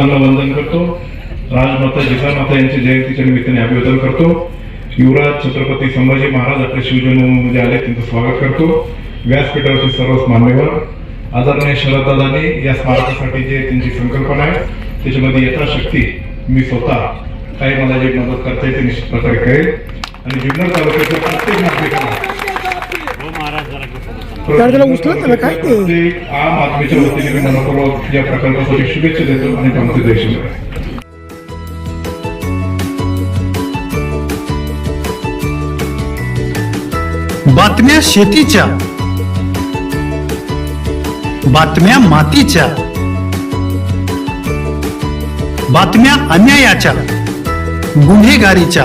त्यांना वंदन करतो. राजमाता जिजामाता यांच्या जयंतीच्या निमित्ताने अभिवादन करतो. युवराज छत्रपती संभाजी महाराज आपल्या शिवजन्मभूमीमध्ये आले त्यांचं स्वागत करतो. व्यासपीठावरचे सर्वच मान्यवर आदरणीय शरददादांनी या स्मारकासाठी जे त्यांची संकल्पना आहे त्याच्यामध्ये यथाशक्ती मी स्वतः काही मला जे मदत करता ते निश्चित प्रकारे करेल. आणि जुन्नर तालुक्याच्या प्रत्येक नागरिकांना त्याला त्याला उचलत ना काय ते? आम आदमीच्या वतीने मी मनपूर्वक या प्रकल्पासाठी शुभेच्छा देतो आणि देश बातम्या शेतीच्या बातम्या मातीच्या बातम्या अन्यायाच्या गुन्हेगारीच्या